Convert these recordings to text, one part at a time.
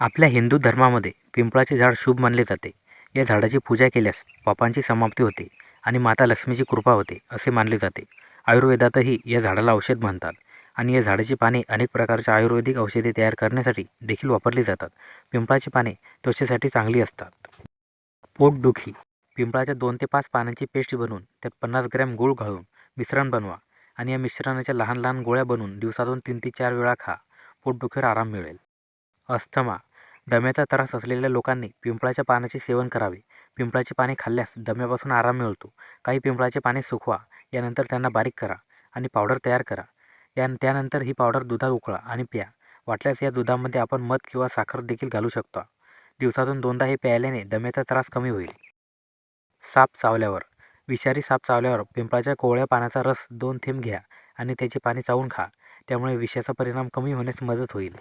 आपल्या हिंदू धर्मामध्ये पिंपळाचे झाड शुभ मानले जाते. या झाडाची पूजा केल्यास पापांची समाप्ती होते आणि माता लक्ष्मीची कृपा होते असे मानले जाते. आयुर्वेदातही या झाडाला औषध म्हणतात आणि या झाडाची पाने अनेक प्रकारच्या आयुर्वेदिक औषधे तयार करण्यासाठी देखील वापरली जातात. पिंपळाची पाने त्वचेसाठी चांगली असतात. पोटदुखी पिंपळाच्या दोन ते पाच पानांची पेस्ट बनवून त्यात पन्नास ग्रॅम गूळ घालून मिश्रण बनवा आणि या मिश्रणाच्या लहान लहान गोळ्या बनवून दिवसातून तीन ते चार वेळा खा. पोटदुखीवर आराम मिळेल. अस्थमा. दम्याचा त्रास असलेल्या लोकांनी पिंपळाच्या पानाचे सेवन करावे. पिंपळाची पाने खाल्ल्यास दम्यापासून आराम मिळतो. काही पिंपळाचे पाने सुकवा यानंतर त्यांना बारीक करा आणि पावडर तयार करा. या त्यानंतर ही पावडर दुधात उकळा आणि प्या. वाटल्यास या दुधामध्ये आपण मध किंवा साखर देखील घालू शकता. दिवसातून दोनदा हे प्यायल्याने दम्याचा त्रास कमी होईल. साप चावल्यावर. विषारी साप चावल्यावर पिंपळाच्या कोवळ्या पानाचा रस दोन थेंब घ्या आणि त्याची पाने चावून खा. त्यामुळे विषाचा परिणाम कमी होण्यास मदत होईल.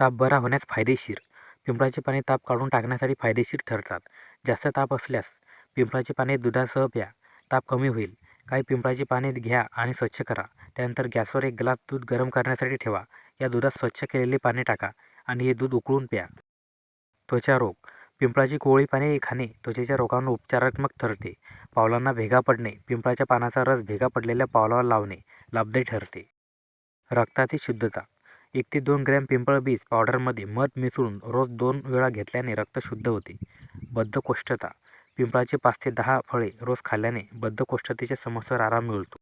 ताप बरा होण्यास फायदेशीर. पिंपळाची पाने ताप काढून टाकण्यासाठी फायदेशीर ठरतात. जास्त ताप असल्यास पिंपळाची पाने दुधासह प्या. ताप कमी होईल. काही पिंपळाची पाने घ्या आणि स्वच्छ करा. त्यानंतर गॅसवर एक ग्लास दूध गरम करण्यासाठी ठेवा. या दुधात स्वच्छ केलेली पाने टाका आणि हे दूध उकळून प्या. त्वचा रोग. पिंपळाची कोवळी पाने खाणे त्वचेच्या रोगांवर उपचारात्मक ठरते. पावलांना भेगा पडणे पिंपळाच्या पानाचा रस भेगा पडलेल्या पावलावर लावणे लाभदायी ठरते. रक्ताची शुद्धता. एक ते दोन ग्रॅम पिंपळ बीज पावडरमध्ये मध मिसळून रोज दोन वेळा घेतल्याने रक्त शुद्ध होते. बद्धकोष्ठता. पिंपळाची पाच ते दहा फळे रोज खाल्ल्याने बद्धकोष्ठतेच्या समस्येवर आराम मिळतो.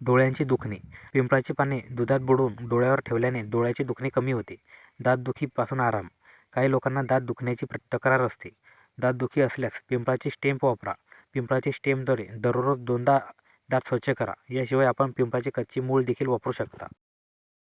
डोळ्यांची दुखणे. पिंपळाची पाने दुधात बुडवून डोळ्यावर ठेवल्याने डोळ्याचे दुखणे कमी होते. दातदुखीपासून आराम. काही लोकांना दात दुखण्याची प्र तक्रार असते. दातदुखी असल्यास पिंपळाची स्टेम्प वापरा. पिंपळाची स्टेमद्वारे दररोज दोनदा दात स्वच्छ करा. याशिवाय आपण पिंपळाची कच्ची मूळ देखील वापरू शकता.